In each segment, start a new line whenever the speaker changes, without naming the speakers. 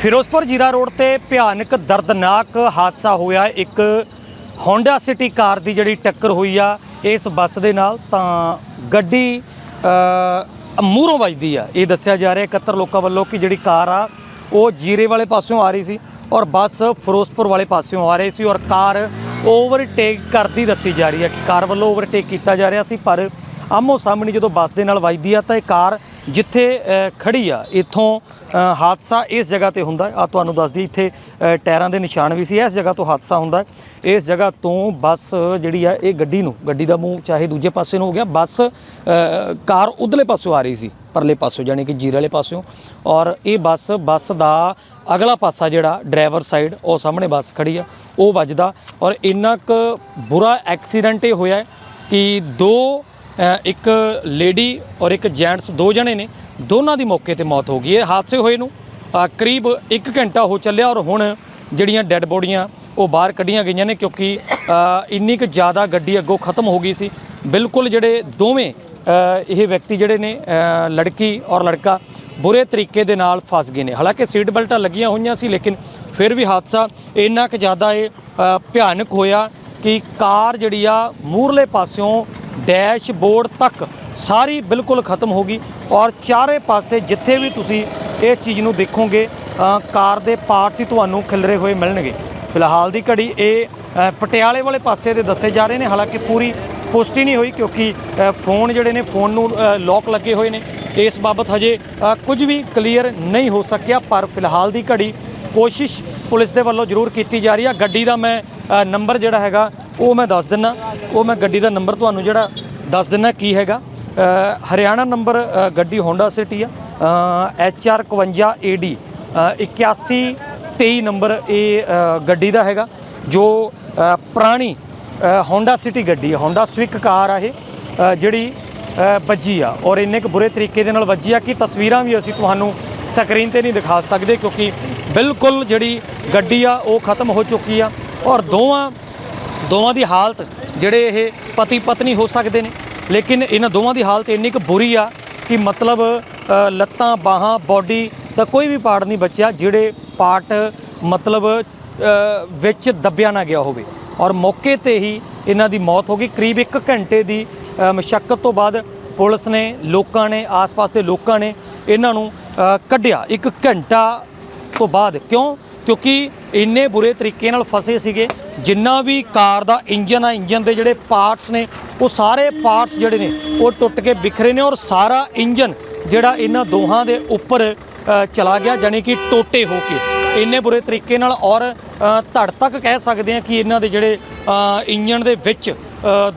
ਫਿਰੋਜ਼ਪੁਰ ਜੀਰਾ ਰੋਡ ਤੇ ਭਿਆਨਕ ਦਰਦਨਾਕ ਹਾਦਸਾ ਹੋਇਆ। ਇੱਕ ਹੋਂਡਾ ਸਿਟੀ ਕਾਰ ਦੀ ਜਿਹੜੀ ਟੱਕਰ ਹੋਈ ਆ, ਇਸ ਬੱਸ ਦੇ ਨਾਲ ਤਾਂ ਗੱਡੀ ਮੂਹਰੋਂ ਵੱਜਦੀ ਆ। ਇਹ ਦੱਸਿਆ ਜਾ ਰਿਹਾ 71 ਲੋਕਾਂ ਵੱਲੋਂ ਕਿ ਜਿਹੜੀ ਕਾਰ ਆ, ਉਹ ਜੀਰੇ ਵਾਲੇ ਪਾਸਿਓਂ ਆ ਰਹੀ ਸੀ ਔਰ ਬੱਸ ਫਿਰੋਜ਼ਪੁਰ ਵਾਲੇ ਪਾਸਿਓਂ ਆ ਰਹੀ ਸੀ ਔਰ ਕਾਰ ਓਵਰਟੇਕ ਕਰਦੀ ਦੱਸੀ ਜਾ ਰਹੀ ਹੈ ਕਿ ਕਾਰ ਵੱਲੋਂ ਓਵਰਟੇਕ ਕੀਤਾ ਜਾ ਰਿਹਾ ਸੀ, ਪਰ ਆਮੋ ਸਾਹਮਣੇ ਜਦੋਂ ਬੱਸ ਦੇ ਨਾਲ ਵੱਜਦੀ ਆ ਤਾਂ ਇਹ ਕਾਰ ਜਿੱਥੇ ਅ, ਖੜੀ ਆ। ਇੱਥੋਂ ਹਾਦਸਾ ਇਸ ਜਗ੍ਹਾ ਤੇ ਹੁੰਦਾ ਆ ਤੁਹਾਨੂੰ ਦੱਸਦੀ ਇੱਥੇ ਟਾਇਰਾਂ ਦੇ ਨਿਸ਼ਾਨ ਵੀ ਸੀ। ਇਸ ਜਗ੍ਹਾ ਤੋਂ ਹਾਦਸਾ ਹੁੰਦਾ ਇਸ ਜਗ੍ਹਾ ਤੋਂ ਬੱਸ ਜਿਹੜੀ ਆ ਇਹ ਗੱਡੀ ਨੂੰ ਗੱਡੀ ਦਾ ਮੂੰਹ ਚਾਹੇ ਦੂਜੇ ਪਾਸੇ ਨੂੰ ਹੋ ਗਿਆ ਬੱਸ ਕਾਰ ਉਧਰਲੇ ਪਾਸੋਂ ਆ ਰਹੀ ਸੀ ਪਰਲੇ ਪਾਸੋਂ ਯਾਨੀ ਕਿ ਜੀਰੇ ਵਾਲੇ ਪਾਸਿਓਂ ਔਰ ਇਹ ਬੱਸ ਬੱਸ ਦਾ ਅਗਲਾ ਪਾਸਾ ਜਿਹੜਾ ਡਰਾਈਵਰ ਸਾਈਡ ਉਹ ਸਾਹਮਣੇ ਬੱਸ ਖੜੀ ਆ। ਉਹ ਵੱਜਦਾ। ਔਰ ਇੰਨਾ ਕੁ ਬੁਰਾ ਐਕਸੀਡੈਂਟ ਇਹ ਹੋਇਆ ਕਿ ਦੋ ਇੱਕ ਲੇਡੀ ਔਰ ਇੱਕ ਜੈਂਟਸ ਦੋ ਜਣੇ ਨੇ। ਦੋਨਾਂ ਦੀ ਮੌਕੇ ਤੇ ਮੌਤ ਹੋ ਗਈ। ਹੈ ਹਾਦਸੇ ਹੋਏ ਨੂੰ ਕਰੀਬ 1 ਘੰਟਾ ਹੋ ਚੱਲਿਆ ਔਰ ਹੁਣ ਜਿਹੜੀਆਂ ਡੈੱਡ ਬੋਡੀਆਂ ਉਹ ਬਾਹਰ ਕੱਢੀਆਂ ਗਈਆਂ ਨੇ ਕਿਉਂਕਿ ਇੰਨੀ ਕੁ ਜ਼ਿਆਦਾ ਗੱਡੀ ਅੱਗੋਂ ਖਤਮ ਹੋ ਗਈ ਸੀ। ਬਿਲਕੁਲ ਜਿਹੜੇ ਦੋਵੇਂ ਇਹ ਵਿਅਕਤੀ ਜਿਹੜੇ ਨੇ ਲੜਕੀ ਔਰ ਲੜਕਾ, ਬੁਰੇ ਤਰੀਕੇ ਦੇ ਨਾਲ ਫਸ ਗਏ ਨੇ। ਹਾਲਾਂਕਿ ਸੀਟ ਬੈਲਟਾਂ ਲੱਗੀਆਂ ਹੋਈਆਂ ਸੀ, ਲੇਕਿਨ ਫਿਰ ਵੀ ਹਾਦਸਾ ਇੰਨਾ ਕੁ ਜ਼ਿਆਦਾ ਇਹ ਭਿਆਨਕ ਹੋਇਆ ਕਿ ਕਾਰ ਜਿਹੜੀ ਆ ਮੂਰਲੇ ਪਾਸਿਓਂ ਡੈਸ਼ਬੋਰਡ ਤੱਕ ਸਾਰੀ ਬਿਲਕੁਲ ਖਤਮ ਹੋ ਗਈ ਔਰ ਚਾਰੇ ਪਾਸੇ ਜਿੱਥੇ ਵੀ ਤੁਸੀਂ ਇਹ ਚੀਜ਼ ਨੂੰ ਦੇਖੋਗੇ ਕਾਰ ਦੇ ਪਾਰਟਸ ਹੀ ਤੁਹਾਨੂੰ ਖਿਲਰੇ ਹੋਏ ਮਿਲਣਗੇ। ਫਿਲਹਾਲ ਦੀ ਘੜੀ ਇਹ ਪਟਿਆਲੇ ਵਾਲੇ ਪਾਸੇ ਦੇ ਦੱਸੇ ਜਾ ਰਹੇ ਨੇ, ਹਾਲਾਂਕਿ ਪੂਰੀ ਪੁਸ਼ਟੀ ਨਹੀਂ ਹੋਈ ਕਿਉਂਕਿ ਫੋਨ ਜਿਹੜੇ ਨੇ, ਫੋਨ ਨੂੰ ਲੋਕ ਲੱਗੇ ਹੋਏ ਨੇ। ਇਸ ਬਾਬਤ ਹਜੇ ਕੁਝ ਵੀ ਕਲੀਅਰ ਨਹੀਂ ਹੋ ਸਕਿਆ, ਪਰ ਫਿਲਹਾਲ ਦੀ ਘੜੀ ਕੋਸ਼ਿਸ਼ ਪੁਲਿਸ ਦੇ ਵੱਲੋਂ ਜ਼ਰੂਰ ਕੀਤੀ ਜਾ ਰਹੀ ਆ। ਗੱਡੀ ਦਾ ਮੈਂ ਨੰਬਰ ਜਿਹੜਾ ਹੈਗਾ ਉਹ ਮੈਂ ਦੱਸ ਦਿੰਨਾ, ਉਹ ਮੈਂ ਗੱਡੀ ਦਾ ਨੰਬਰ ਤੁਹਾਨੂੰ ਜਿਹੜਾ ਦੱਸ ਦਿੰਨਾ ਕੀ ਹੈਗਾ। ਹਰਿਆਣਾ ਨੰਬਰ ਗੱਡੀ ਹੋਂਡਾ ਸਿਟੀ ਆ। ਐਚ ਆਰ 51 ਏਡੀ 8123 ਨੰਬਰ ਇਹ ਗੱਡੀ ਦਾ ਹੈਗਾ, ਜੋ ਪੁਰਾਣੀ ਹੋਂਡਾ ਸਿਟੀ ਗੱਡੀ ਹੈ ਹੋਂਡਾ ਸਵਿਕ ਕਾਰ ਆ ਇਹ ਜਿਹੜੀ ਵੱਜੀ ਆ। ਔਰ ਇੰਨੇ ਕੁ ਬੁਰੇ ਤਰੀਕੇ ਦੇ ਨਾਲ ਵੱਜੀ ਆ ਕਿ ਤਸਵੀਰਾਂ ਵੀ ਅਸੀਂ ਤੁਹਾਨੂੰ ਸਕਰੀਨ ਤੇ ਨਹੀਂ ਦਿਖਾ ਸਕਦੇ, ਕਿਉਂਕਿ ਬਿਲਕੁਲ ਜਿਹੜੀ ਗੱਡੀ ਆ, ਉਹ ਖਤਮ ਹੋ ਚੁੱਕੀ ਆ। ਔਰ ਦੋਵਾਂ ਦੋਵਾਂ ਦੀ ਹਾਲਤ ਜਿਹੜੇ ਇਹ ਪਤੀ ਪਤਨੀ ਹੋ ਸਕਦੇ ਨੇ। ਲੇਕਿਨ ਇਹਨਾਂ ਦੋਵਾਂ ਦੀ ਹਾਲਤ ਇੰਨੀ ਕੁ ਬੁਰੀ ਆ ਕਿ ਮਤਲਬ ਲੱਤਾਂ ਬਾਹਾਂ ਬਾਡੀ ਦਾ ਕੋਈ ਵੀ ਪਾਰਟ ਨਹੀਂ ਬਚਿਆ ਜਿਹੜੇ ਪਾਰਟ ਮਤਲਬ ਵਿੱਚ ਦੱਬਿਆ ਨਾ ਗਿਆ ਹੋਵੇ। ਔਰ ਮੌਕੇ ਤੇ ਹੀ ਇਹਨਾਂ ਦੀ ਮੌਤ ਹੋ ਗਈ। ਕਰੀਬ 1 ਘੰਟੇ ਦੀ ਅ, ਮਸ਼ੱਕਤ ਤੋਂ ਬਾਅਦ ਪੁਲਿਸ ਨੇ ਲੋਕਾਂ ਨੇ ਆਸ-ਪਾਸ ਦੇ ਲੋਕਾਂ ਨੇ ਇਹਨਾਂ ਨੂੰ ਕੱਢਿਆ। 1 ਘੰਟਾ ਤੋਂ ਬਾਅਦ। ਕਿਉਂ? ਕਿਉਂਕਿ ਇੰਨੇ ਬੁਰੇ ਤਰੀਕੇ ਨਾਲ ਫਸੇ ਸੀਗੇ ਜਿੰਨਾ ਵੀ ਕਾਰ ਦਾ ਇੰਜਨ ਆ ਇੰਜਨ ਦੇ ਜਿਹੜੇ ਪਾਰਟਸ ਨੇ ਉਹ ਸਾਰੇ ਪਾਰਟਸ ਜਿਹੜੇ ਨੇ ਉਹ ਟੁੱਟ ਕੇ ਬਿਖਰੇ ਨੇ ਔਰ ਸਾਰਾ ਇੰਜਨ ਜਿਹੜਾ ਇਹਨਾਂ ਦੋਹਾਂ ਦੇ ਉੱਪਰ ਚਲਾ ਗਿਆ ਜਾਨੀ ਕਿ ਟੋਟੇ ਹੋ ਕੇ। ਇੰਨੇ ਬੁਰੇ ਤਰੀਕੇ ਨਾਲ ਔਰ ਧੜ ਤੱਕ ਕਹਿ ਸਕਦੇ ਆ ਕਿ ਇਹਨਾਂ ਦੇ ਜਿਹੜੇ ਅ, ਇੰਜਨ ਦੇ ਵਿੱਚ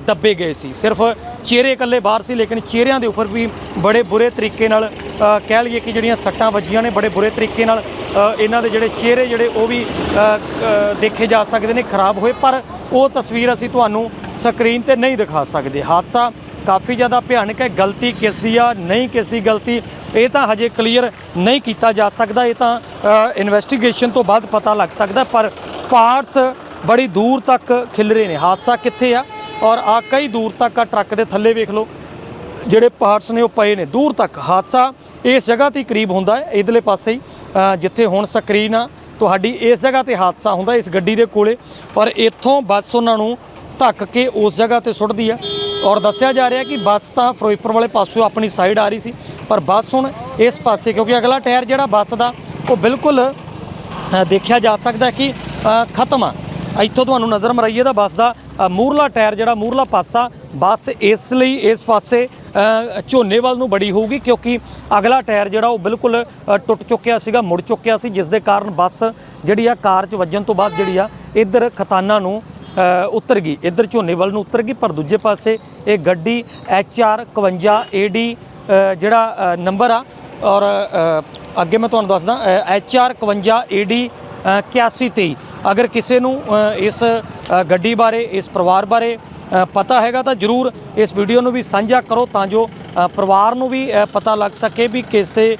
ਦੱਬੇ ਗਏ ਸੀ। ਸਿਰਫ ਚਿਹਰੇ ਇਕੱਲੇ ਬਾਹਰ ਸੀ, ਲੇਕਿਨ ਚਿਹਰਿਆਂ ਦੇ ਉੱਪਰ ਵੀ ਬੜੇ ਬੁਰੇ ਤਰੀਕੇ ਨਾਲ ਕਹਿ ਲਈਏ ਕਿ ਜਿਹੜੀਆਂ ਸੱਟਾਂ ਵੱਜੀਆਂ ਨੇ, ਬੜੇ ਬੁਰੇ ਤਰੀਕੇ ਨਾਲ ਇਹਨਾਂ ਦੇ ਜਿਹੜੇ ਚਿਹਰੇ ਜਿਹੜੇ ਉਹ ਵੀ ਦੇਖੇ ਜਾ ਸਕਦੇ ਨੇ, ਖਰਾਬ ਹੋਏ, ਪਰ ਉਹ ਤਸਵੀਰ ਅਸੀਂ ਤੁਹਾਨੂੰ ਸਕਰੀਨ ਤੇ ਨਹੀਂ ਦਿਖਾ ਸਕਦੇ। ਹਾਦਸਾ ਕਾਫੀ ਜ਼ਿਆਦਾ ਭਿਆਨਕ ਹੈ, ਗਲਤੀ ਕਿਸ ਦੀ ਆ, ਨਹੀਂ ਕਿਸ ਦੀ ਗਲਤੀ, ਇਹ ਤਾਂ ਹਜੇ ਕਲੀਅਰ ਨਹੀਂ ਕੀਤਾ ਜਾ ਸਕਦਾ, ਇਹ ਤਾਂ ਇਨਵੈਸਟੀਗੇਸ਼ਨ ਤੋਂ ਬਾਅਦ ਪਤਾ ਲੱਗ ਸਕਦਾ, ਪਰ ਪਾਰਟਸ ਬੜੀ ਦੂਰ ਤੱਕ ਖਿਲਰੇ ਨੇ। ਹਾਦਸਾ ਕਿੱਥੇ ਆ? ਔਰ ਆ ਕਈ ਦੂਰ ਤੱਕ ਆ ਟਰੱਕ ਦੇ ਥੱਲੇ ਵੇਖ ਲਓ, ਜਿਹੜੇ ਪਾਰਟਸ ਨੇ ਉਹ ਪਏ ਨੇ। ਦੂਰ ਤੱਕ ਹਾਦਸਾ ਇਸ ਜਗ੍ਹਾ ਤੇ ਹੀ ਕਰੀਬ ਹੁੰਦਾ ਹੈ, ਇਧਰਲੇ ਪਾਸੇ ਹੀ ਜਿੱਥੇ ਹੁਣ ਸਕਰੀਨ ਆ, ਤੁਹਾਡੀ ਇਸ ਜਗ੍ਹਾ ਤੇ ਹਾਦਸਾ ਹੁੰਦਾ, ਇਸ ਗੱਡੀ ਦੇ ਕੋਲੇ। ਪਰ ਇੱਥੋਂ ਬੱਸ ਉਹਨਾਂ ਨੂੰ ਧੱਕ ਕੇ ਉਸ ਜਗ੍ਹਾ ਤੇ ਸੁੱਟਦੀ ਆ। ਔਰ ਦੱਸਿਆ ਜਾ ਰਿਹਾ ਕਿ ਬੱਸ ਤਾਂ ਫਿਰੋਜ਼ਪੁਰ ਵਾਲੇ ਪਾਸੋਂ ਆਪਣੀ ਸਾਈਡ ਆ ਰਹੀ ਸੀ, ਪਰ ਬੱਸ ਹੁਣ ਇਸ ਪਾਸੇ, ਕਿਉਂਕਿ ਅਗਲਾ ਟਾਇਰ ਜਿਹੜਾ ਬੱਸ ਦਾ, ਉਹ ਬਿਲਕੁਲ ਦੇਖਿਆ ਜਾ ਸਕਦਾ ਕਿ ਖਤਮ ਆ। ਇੱਥੋਂ ਤੁਹਾਨੂੰ ਨਜ਼ਰ ਮਰਾਈਏ ਤਾਂ ਬੱਸ ਦਾ ਅ, ਟਾਇਰ ਜਿਹੜਾ ਮੂਹਰਲਾ ਪਾਸਾ ਬੱਸ ਇਸ ਲਈ ਇਸ ਪਾਸੇ ਝੋਨੇ ਵੱਲ ਨੂੰ ਬੜੀ ਹੋਊਗੀ ਕਿਉਂਕਿ ਅਗਲਾ ਟਾਇਰ ਜਿਹੜਾ ਉਹ ਬਿਲਕੁਲ ਟੁੱਟ ਚੁੱਕਿਆ ਸੀਗਾ ਮੁੜ ਚੁੱਕਿਆ ਸੀ ਜਿਸ ਦੇ ਕਾਰਨ ਬੱਸ ਜਿਹੜੀ ਆ ਕਾਰ 'ਚ ਵੱਜਣ ਤੋਂ ਬਾਅਦ ਜਿਹੜੀ ਆ ਇੱਧਰ ਖਤਾਨਾ ਨੂੰ ਅ, ਉਤਰ ਗਈ। ਇੱਧਰ ਝੋਨੇ ਵੱਲ ਨੂੰ ਉਤਰ ਗਈ ਪਰ ਦੂਜੇ ਪਾਸੇ ਇਹ ਗੱਡੀ HR 51 AD ਅ, ਜਿਹੜਾ ਨੰਬਰ ਆ ਔਰ ਅੱਗੇ ਮੈਂ ਤੁਹਾਨੂੰ ਦੱਸਦਾ HR 51 AD 8123 ਅਗਰ ਕਿਸੇ ਨੂੰ ਇਸ ਗੱਡੀ ਬਾਰੇ ਇਸ ਪਰਿਵਾਰ ਬਾਰੇ ਪਤਾ ਹੈਗਾ ਤਾਂ ਜਰੂਰ ਇਸ ਵੀਡੀਓ ਨੂੰ ਵੀ ਸਾਂਝਾ ਕਰੋ ਤਾਂ ਜੋ ਪਰਿਵਾਰ ਨੂੰ ਵੀ ਪਤਾ ਲੱਗ ਸਕੇ ਵੀ ਕਿਸ ਦੇ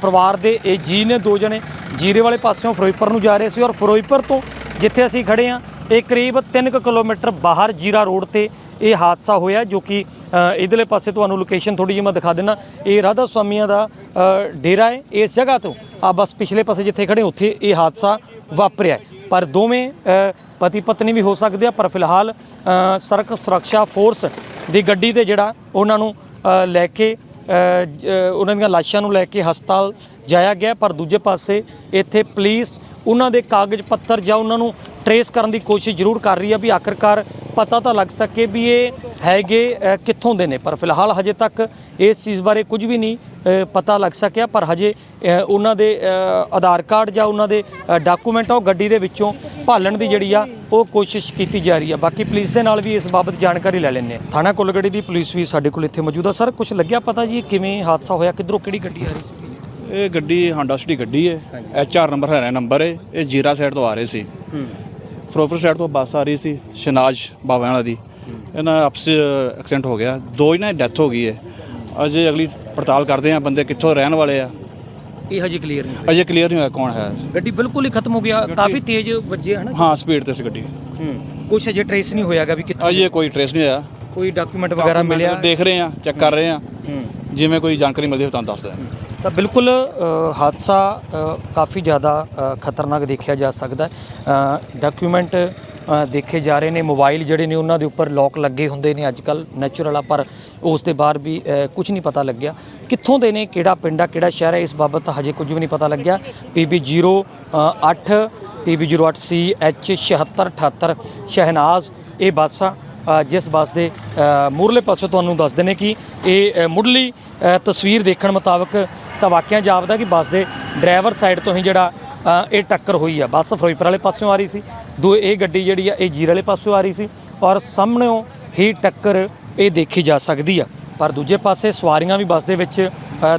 ਪਰਿਵਾਰ ਦੇ ਇਹ ਜੀ ਨੇ ਦੋ ਜਣੇ ਜੀਰੇ ਵਾਲੇ ਪਾਸਿਓਂ ਫਿਰੋਜ਼ਪੁਰ ਨੂੰ ਜਾ ਰਹੇ ਸੀ ਔਰ ਫਿਰੋਜ਼ਪੁਰ ਤੋਂ ਜਿੱਥੇ ਅਸੀਂ ਖੜੇ ਆ ਇਹ ਕਰੀਬ 3 ਕਿਲੋਮੀਟਰ ਬਾਹਰ ਜੀਰਾ ਰੋਡ ਤੇ ਇਹ ਹਾਦਸਾ ਹੋਇਆ ਜੋ ਕਿ ਅ, ਇਧਰਲੇ ਪਾਸੇ ਤੁਹਾਨੂੰ ਲੋਕੇਸ਼ਨ ਥੋੜੀ ਜਿਹੀ ਮੈਂ ਦਿਖਾ ਦਿੰਦਾ। ਇਹ ਰਾਧਾ ਸੁਆਮੀਆਂ ਦਾ ਡੇਰਾ ਹੈ। ਇਸ ਜਗ੍ਹਾ ਤੋਂ ਆ ਬਸ ਪਿਛਲੇ ਪਾਸੇ ਜਿੱਥੇ ਖੜੇ ਉੱਥੇ ਇਹ ਹਾਦਸਾ ਵਾਪਰਿਆ ਪਰ ਦੋਵੇਂ ਪਤੀ ਪਤਨੀ ਵੀ ਹੋ ਸਕਦੇ ਆ, ਪਰ ਫਿਲਹਾਲ ਸੜਕ ਸੁਰੱਖਿਆ ਫੋਰਸ ਦੀ ਗੱਡੀ ਤੇ ਜਿਹੜਾ ਉਹਨਾਂ ਨੂੰ ਲੈ ਕੇ ਉਹਨਾਂ ਦੀਆਂ ਲਾਸ਼ਾਂ ਨੂੰ ਲੈ ਕੇ ਹਸਪਤਾਲ ਜਾਇਆ ਗਿਆ, ਪਰ ਦੂਜੇ ਪਾਸੇ ਇੱਥੇ ਪੁਲਿਸ ਉਹਨਾਂ ਦੇ ਕਾਗਜ਼ ਪੱਤਰ ਜਾਂ ਉਹਨਾਂ ਨੂੰ ਟਰੇਸ ਕਰਨ ਦੀ ਕੋਸ਼ਿਸ਼ ਜ਼ਰੂਰ ਕਰ ਰਹੀ ਹੈ ਵੀ ਆਖਰਕਾਰ ਪਤਾ ਤਾਂ ਲੱਗ ਸਕੇ ਵੀ ਇਹ ਹੈਗੇ ਕਿੱਥੋਂ ਦੇ ਨੇ। ਪਰ ਫਿਲਹਾਲ ਹਜੇ ਤੱਕ ਇਸ ਚੀਜ਼ ਬਾਰੇ ਕੁਝ ਵੀ ਨਹੀਂ ਪਤਾ ਲੱਗ ਸਕਿਆ। ਪਰ ਹਜੇ ਉਹਨਾਂ ਦੇ ਆਧਾਰ ਕਾਰਡ ਜਾਂ ਉਹਨਾਂ ਦੇ ਡਾਕੂਮੈਂਟ ਉਹ ਗੱਡੀ ਦੇ ਵਿੱਚੋਂ ਭਾਲਣ ਦੀ ਜਿਹੜੀ ਆ ਉਹ ਕੋਸ਼ਿਸ਼ ਕੀਤੀ ਜਾ ਰਹੀ ਆ। ਬਾਕੀ ਪੁਲਿਸ ਦੇ ਨਾਲ ਵੀ ਇਸ ਬਾਬਤ ਜਾਣਕਾਰੀ ਲੈ ਆ ਥਾਣਾ ਕੁਲਗੜੀ ਦੀ ਪੁਲਿਸ ਵੀ ਸਾਡੇ ਕੋਲ ਇੱਥੇ ਮੌਜੂਦ ਆ। ਸਰ ਕੁਝ ਲੱਗਿਆ ਪਤਾ ਜੀ ਕਿਵੇਂ ਹਾਦਸਾ ਹੋਇਆ ਕਿੱਧਰੋਂ ਕਿਹੜੀ ਗੱਡੀ ਆ ਰਹੀ ਸੀ?
ਇਹ ਗੱਡੀ ਹਾਂਡਾ ਸਿਟੀ ਗੱਡੀ ਹੈ। H R number Haryana number ਹੈ। ਇਹ ਜੀਰਾ ਸਾਈਡ ਤੋਂ ਆ ਰਹੇ ਸੀ। ਫਿਰੋਜ਼ਪੁਰ ਸਾਈਡ ਤੋਂ ਬੱਸ ਆ ਰਹੀ ਸੀ ਸ਼ਨਾਜ ਬਾਬਿਆਂ ਵਾਲਾ ਦੀ। ਇਹਨਾਂ ਆਪਸ ਐਕਸੀਡੈਂਟ ਹੋ ਗਿਆ। ਦੋ ਹੀ ਨਾ ਡੈਥ ਹੋ ਗਈ ਹੈ ਅਜੇ ਅਗਲੀ ਪੜਤਾਲ ਕਰਦੇ ਆ ਬੰਦੇ ਕਿੱਥੋਂ ਰਹਿਣ ਵਾਲੇ ਆ।
ਇਹ ਹਜੇ ਕਲੀਅਰ ਨਹੀਂ
ਅਜੇ ਕਲੀਅਰ ਨਹੀਂ ਹੋਇਆ ਕੌਣ ਹੈ।
ਗੱਡੀ ਬਿਲਕੁਲ ਹੀ ਖਤਮ ਹੋ ਗਿਆ। ਕਾਫੀ ਤੇਜ਼ ਵੱਜੇ ਹਨਾ
ਹਾਂ ਸਪੀਡ ਤੇ ਸੀ ਗੱਡੀ।
ਹੂੰ। ਕੁਝ ਅਜੇ ਟਰੇਸ ਨਹੀਂ ਹੋਇਆਗਾ ਵੀ ਕਿੱਥੋਂ
ਅਜੇ ਕੋਈ ਟ੍ਰੇਸ ਨਹੀਂ ਹੋਇਆ।
ਕੋਈ ਡਾਕੂਮੈਂਟ ਵਗੈਰਾ ਮਿਲਿਆ।
ਦੇਖ ਰਹੇ ਆ ਚੈੱਕ ਕਰ ਰਹੇ ਆ। ਜਿਵੇਂ ਕੋਈ ਜਾਣਕਾਰੀ ਮਿਲਦੀ ਹੋਵੇ ਤੁਹਾਨੂੰ ਦੱਸ ਦਿਆਂਗੇ।
ਤਾਂ ਬਿਲਕੁਲ ਹਾਦਸਾ ਕਾਫੀ ਜ਼ਿਆਦਾ ਖਤਰਨਾਕ ਦੇਖਿਆ ਜਾ ਸਕਦਾ ਡਾਕੂਮੈਂਟ ਦੇਖੇ ਜਾ ਰਹੇ ਨੇ ਮੋਬਾਈਲ ਜਿਹੜੇ ਨੇ ਉਹਨਾਂ ਦੇ ਉੱਪਰ ਲੋਕ ਲੱਗੇ ਹੁੰਦੇ ਨੇ ਅੱਜ ਕੱਲ ਨੈਚੁਰਲ ਆ, ਪਰ ਉਸ ਦੇ ਬਾਅਦ ਵੀ ਕੁਝ ਨਹੀਂ ਪਤਾ ਲੱਗਿਆ। ਕਿੱਥੋਂ ਦੇ ਨੇ, ਕਿਹੜਾ ਪਿੰਡ ਆ, ਕਿਹੜਾ ਸ਼ਹਿਰ ਹੈ ਇਸ ਬਾਬਤ ਹਜੇ ਕੁਝ ਵੀ ਨਹੀਂ ਪਤਾ ਲੱਗਿਆ। ਪੀਬੀ 08 ਪੀਬੀ 08 ਐਚ 7678 ਸ਼ਹਿਨਾਜ਼, ਇਹ ਬੱਸ ਆ। ਜਿਸ ਬੱਸ ਦੇ ਅ, ਮੂਰਲੇ ਪਾਸੇ ਤੁਹਾਨੂੰ ਦੱਸਦੇ ਨੇ ਕਿ ਇਹ ਮੁੱਢਲੀ ਤਸਵੀਰ ਦੇਖਣ ਮੁਤਾਬਕ ਤਾਂ ਵਾਕਿਆ ਜਾਪਦਾ ਕਿ ਬੱਸ ਦੇ ਡਰਾਈਵਰ ਸਾਈਡ ਤੋਂ ਹੀ ਜਿਹੜਾ ਇਹ ਟੱਕਰ ਹੋਈ ਆ। ਬੱਸ ਫਿਰੋਜ਼ਪੁਰ ਵਾਲੇ ਪਾਸਿਓਂ ਆ ਰਹੀ ਸੀ। ਦੋ ਇਹ ਗੱਡੀ ਜਿਹੜੀ ਆ ਇਹ ਜੀਰ ਵਾਲੇ ਪਾਸਿਓਂ ਆ ਰਹੀ ਸੀ ਔਰ ਸਾਹਮਣੇੋਂ ਹੀ ਟੱਕਰ ਇਹ ਦੇਖੀ ਜਾ ਸਕਦੀ ਆ। ਪਰ ਦੂਜੇ ਪਾਸੇ ਸਵਾਰੀਆਂ ਵੀ ਬੱਸ ਦੇ ਵਿੱਚ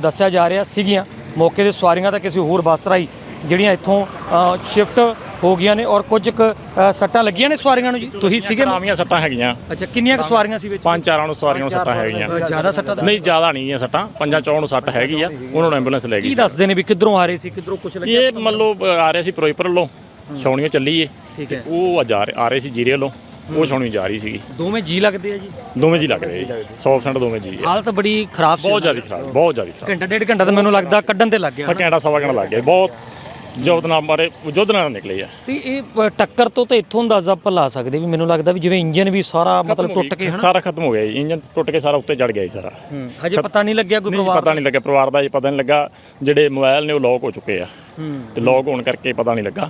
ਦੱਸਿਆ ਜਾ ਰਿਹਾ ਸੀਗੀਆਂ। ਮੌਕੇ ਦੇ ਸਵਾਰੀਆਂ ਤਾਂ ਕਿਸੇ ਹੋਰ ਬੱਸ ਰਾਹੀਂ ਜਿਹੜੀਆਂ ਇੱਥੋਂ ਸ਼ਿਫਟ ਹੋ ਗਈਆਂ ਨੇ ਔਰ ਕੁਝ ਕੁ ਅ, ਸੱਟਾਂ ਲੱਗੀਆਂ ਨੇ ਸਵਾਰੀਆਂ ਨੂੰ ਜੀ? ਤੁਸੀਂ ਸੀਗੇ?
ਨਾਮੀਆਂ ਸੱਟਾਂ ਹੈਗੀਆਂ?
ਅੱਛਾ ਕਿੰਨੀਆਂ ਕੁ ਸਵਾਰੀਆਂ ਸੀ ਵਿੱਚ?
ਪੰਜ ਚਾਰਾਂ ਨੂੰ ਸਵਾਰੀਆਂ ਨੂੰ ਸੱਟਾਂ ਹੈਗੀਆਂ।
ਅ, ਜ਼ਿਆਦਾ ਸੱਟਾਂ
ਨਹੀਂ ਜ਼ਿਆਦਾ ਨਹੀਂ ਹੈ ਸੱਟਾਂ। ਪੰਜਾਂ ਚੌਂ ਨੂੰ ਸੱਟ ਹੈਗੀ ਆ। ਉਹਨਾਂ ਨੂੰ ਐਂਬੂਲੈਂਸ ਲੈ
ਕੀ
ਗਈ
ਦੱਸਦੇ ਨੇ ਵੀ ਕਿੱਧਰੋਂ ਆ ਰਹੇ ਸੀ? ਕਿੱਧਰੋਂ ਕੁਝ ਲੱਗਿਆ?
ਇਹ ਮੰਨ ਲਓ ਅ, ਆ ਰਿਹਾ ਸੀ ਫਿਰੋਜ਼ਪੁਰ ਵੱਲੋਂ। ਛਾਉਣੀਆਂ ਚੱਲੀ ਏ
ਠੀਕ ਹੈ।
ਉਹ ਆ ਰਹੇ- ਆ ਰਹੇ ਸੀ ਜੀਰੇ ਵੱਲੋਂ। ਉਹ ਛਾਉਣੀ ਜਾ ਰਹੀ ਸੀਗੀ।
ਦੋਵੇਂ ਜੀ ਲੱਗਦੇ ਆ ਜੀ?
ਦੋਵੇਂ ਜੀ ਲੱਗਦੇ 100% ਦੋਵੇਂ ਜੀ ਆ।
ਹਾਲਤ ਬੜੀ ਖਰਾਬ ਸੀ
ਬਹੁਤ ਜ਼ਿਆਦਾ ਖਰਾਬ ਬਹੁਤ ਜ਼ਿਆਦਾ ਖਰਾਬ।
ਘੰਟਾ ਡੇਢ ਘੰਟਾ ਤਾਂ ਮੈਨੂੰ ਲੱਗਦਾ ਕੱਢਣ ਤੇ ਲੱਗ ਗਿਆ
ਘੰਟਾ ਸਵਾ ਘੰਟਾ ਲੱਗ ਗਿਆ। ਬਹੁਤ ਜੋਤ ਨਾਲ ਮਾਰੇ ਜੋਧ ਨਾਲ ਨਿਕਲੇ ਆ।
ਤੇ ਇਹ ਅ, ਟੱਕਰ ਤੋਂ ਤਾਂ ਇੱਥੋਂ ਅੰਦਾਜ਼ਾ ਆਪਾਂ ਲਾ ਸਕਦੇ ਵੀ ਮੈਨੂੰ ਲੱਗਦਾ ਵੀ ਜਿਵੇਂ ਇੰਜਨ ਵੀ ਸਾਰਾ ਮਤਲਬ ਟੁੱਟ ਕੇ ਹਨਾ?
ਸਾਰਾ ਖਤਮ ਹੋ ਗਿਆ ਜੀ। ਇੰਜਨ ਟੁੱਟ ਕੇ ਸਾਰਾ ਉੱਤੇ ਚੜ ਗਿਆ ਜੀ ਸਾਰਾ।
ਹਜੇ ਪਤਾ ਨਹੀਂ ਲੱਗਿਆ ਕੋਈ
ਨਹੀਂ
ਪਰਿਵਾਰ
ਪਤਾ ਨਹੀਂ ਲੱਗਾ ਪਰਿਵਾਰ ਦਾ ਜੀ ਪਤਾ ਨਹੀਂ ਲੱਗਾ। ਜਿਹੜੇ ਮੋਬਾਈਲ ਨੇ ਉਹ ਲੌਕ ਹੋ ਚੁੱਕੇ ਆ।
ਹੂੰ।
ਤੇ ਲੌਕ ਹੋਣ ਕਰਕੇ ਪਤਾ ਨਹੀਂ ਲੱਗਾ।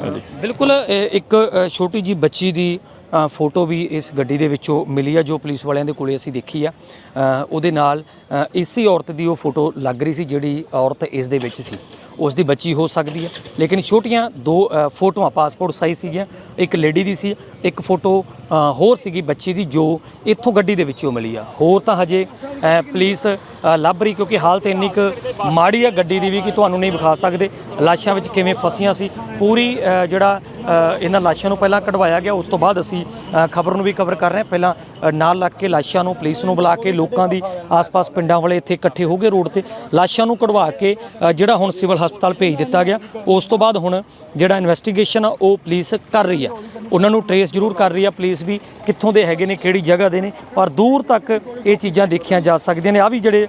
ਹਾਂਜੀ।
ਬਿਲਕੁਲ ਇੱਕ ਅ, ਛੋਟੀ ਜੀ ਬੱਚੀ ਦੀ ਅ, ਫੋਟੋ ਵੀ ਇਸ ਗੱਡੀ ਦੇ ਵਿੱਚੋਂ ਮਿਲੀ ਆ ਜੋ ਪੁਲਿਸ ਵਾਲਿਆਂ ਦੇ ਕੋਲੇ ਅਸੀਂ ਦੇਖੀ ਆ। ਅ, ਉਹਦੇ ਨਾਲ ਅ, ਇਸੇ ਔਰਤ ਦੀ ਉਹ ਫੋਟੋ ਲੱਗ ਰਹੀ ਸੀ ਜਿਹੜੀ ਔਰਤ ਇਸ ਦੇ ਵਿੱਚ ਸੀ। ਉਸ ਦੀ ਬੱਚੀ ਹੋ ਸਕਦੀ ਹੈ। ਲੇਕਿਨ ਛੋਟੀਆਂ ਦੋ ਫੋਟੋਆਂ ਪਾਸਪੋਰਟ ਸਾਈਜ਼ ਸੀਗੀਆਂ, ਇੱਕ ਲੇਡੀ ਦੀ ਸੀ, ਇੱਕ ਫੋਟੋ ਹੋਰ ਸੀਗੀ ਬੱਚੀ ਦੀ ਜੋ ਇੱਥੋਂ ਗੱਡੀ ਦੇ ਵਿੱਚੋਂ ਮਿਲੀ ਆ। ਹੋਰ ਤਾਂ ਹਜੇ ਪੁਲਿਸ ਲੱਭ ਰਹੀ ਕਿਉਂਕਿ ਹਾਲਤ ਇੰਨੀ ਕੁ ਮਾੜੀ ਆ ਗੱਡੀ ਦੀ ਵੀ ਕਿ ਤੁਹਾਨੂੰ ਨਹੀਂ ਵਿਖਾ ਸਕਦੇ। ਲਾਸ਼ਾਂ ਵਿੱਚ ਕਿਵੇਂ ਫਸੀਆਂ ਸੀ, ਪੂਰੀ ਜਿਹੜਾ ਇਹਨਾਂ ਲਾਸ਼ਾਂ ਨੂੰ ਪਹਿਲਾਂ ਕਢਵਾਇਆ ਗਿਆ। ਉਸ ਤੋਂ ਬਾਅਦ ਅਸੀਂ ਖਬਰ ਨੂੰ ਵੀ ਕਵਰ ਕਰ ਰਹੇ ਹਾਂ। ਪਹਿਲਾਂ ਨਾਲ ਲੱਗ ਕੇ ਲਾਸ਼ਾਂ ਨੂੰ ਪੁਲਿਸ ਨੂੰ ਬੁਲਾ ਕੇ ਲੋਕਾਂ ਦੀ ਆਸ-ਪਾਸ ਪਿੰਡਾਂ ਵਾਲੇ ਇੱਥੇ ਇਕੱਠੇ ਹੋ ਗਏ ਰੋਡ ਤੇ। ਲਾਸ਼ਾਂ ਨੂੰ ਕਢਵਾ ਕੇ ਜਿਹੜਾ ਹੁਣ ਸਿਵਲ ਹਸਪਤਾਲ ਭੇਜ ਦਿੱਤਾ ਗਿਆ। ਉਸ ਤੋਂ ਬਾਅਦ ਹੁਣ ਜਿਹੜਾ ਇਨਵੈਸਟੀਗੇਸ਼ਨ ਆ, ਉਹ ਪੁਲਿਸ ਕਰ ਰਹੀ ਆ। ਉਹਨਾਂ ਨੂੰ ਟਰੇਸ ਜ਼ਰੂਰ ਕਰ ਰਹੀ ਆ ਪੁਲਿਸ ਵੀ ਕਿੱਥੋਂ ਦੇ ਹੈਗੇ ਨੇ, ਕਿਹੜੀ ਜਗ੍ਹਾ ਦੇ ਨੇ। ਪਰ ਦੂਰ ਤੱਕ ਇਹ ਚੀਜ਼ਾਂ ਦੇਖੀਆਂ ਜਾ ਸਕਦੀਆਂ ਨੇ। ਆ ਵੀ ਜਿਹੜੇ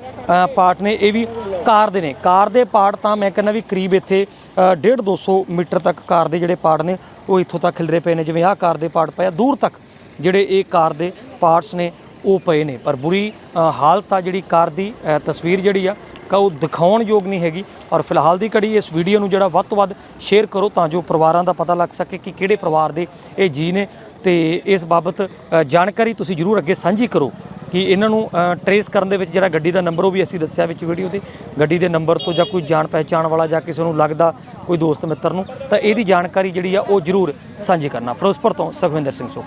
ਪਾਰਟ ਨੇ, ਇਹ ਵੀ ਕਾਰ ਦੇ ਨੇ। ਕਾਰ ਦੇ ਪਾਰਟ ਤਾਂ ਮੈਂ ਕਹਿੰਦਾ ਵੀ ਕਰੀਬ ਇੱਥੇ 1.5 200 ਮੀਟਰ ਤੱਕ ਕਾਰ ਦੇ ਜਿਹੜੇ ਪਾਰਟ ਨੇ, ਉਹ ਇੱਥੋਂ ਤੱਕ ਖਿਲਰੇ ਪਏ ਨੇ। ਜਿਵੇਂ ਆਹ ਕਾਰ ਦੇ ਪਾਰਟ ਪਏ ਆ, ਦੂਰ ਤੱਕ ਜਿਹੜੇ ਇਹ ਕਾਰ ਦੇ ਪਾਰਟਸ ਨੇ, ਉਹ ਪਏ ਨੇ। ਪਰ ਬੁਰੀ ਹਾਲਤ ਆ ਜਿਹੜੀ ਕਾਰ ਦੀ ਤਸਵੀਰ ਜਿਹੜੀ ਆ, ਕਾ, ਉਹ ਦਿਖਾਉਣ ਯੋਗ ਨਹੀਂ ਹੈਗੀ। ਔਰ ਫਿਲਹਾਲ ਦੀ ਘੜੀ ਇਸ ਵੀਡੀਓ ਨੂੰ ਜਿਹੜਾ ਵੱਧ ਤੋਂ ਵੱਧ ਸ਼ੇਅਰ ਕਰੋ, ਤਾਂ ਜੋ ਪਰਿਵਾਰਾਂ ਦਾ ਪਤਾ ਲੱਗ ਸਕੇ ਕਿ ਕਿਹੜੇ ਪਰਿਵਾਰ ਦੇ ਇਹ ਜੀ ਨੇ। ਤੇ ਇਸ ਬਾਬਤ ਜਾਣਕਾਰੀ ਤੁਸੀਂ ਜਰੂਰ ਅੱਗੇ ਸਾਂਝੀ ਕਰੋ। ਕਿ ਇਹਨਾਂ ਨੂੰ ਟਰੇਸ ਕਰਨ ਦੇ ਵਿੱਚ ਜਿਹੜਾ ਗੱਡੀ ਦਾ ਨੰਬਰ ਉਹ ਵੀ ਅਸੀਂ ਦੱਸਿਆ ਵਿੱਚ ਵੀਡੀਓ ਤੇ, ਗੱਡੀ ਦੇ ਨੰਬਰ ਤੋਂ ਜਾਂ ਕੋਈ ਜਾਣ ਪਹਿਚਾਣ ਵਾਲਾ ਜਾਂ ਕਿਸੇ ਨੂੰ ਲੱਗਦਾ ਕੋਈ ਦੋਸਤ ਮਿੱਤਰ ਨੂੰ, ਤਾਂ ਇਹਦੀ ਜਾਣਕਾਰੀ ਜਿਹੜੀ ਆ ਉਹ ਜਰੂਰ ਸਾਂਝੀ ਕਰਨਾ। ਫਿਰੋਜ਼ਪੁਰ ਤੋਂ ਸੁਖਵਿੰਦਰ ਸਿੰਘ ਸੋ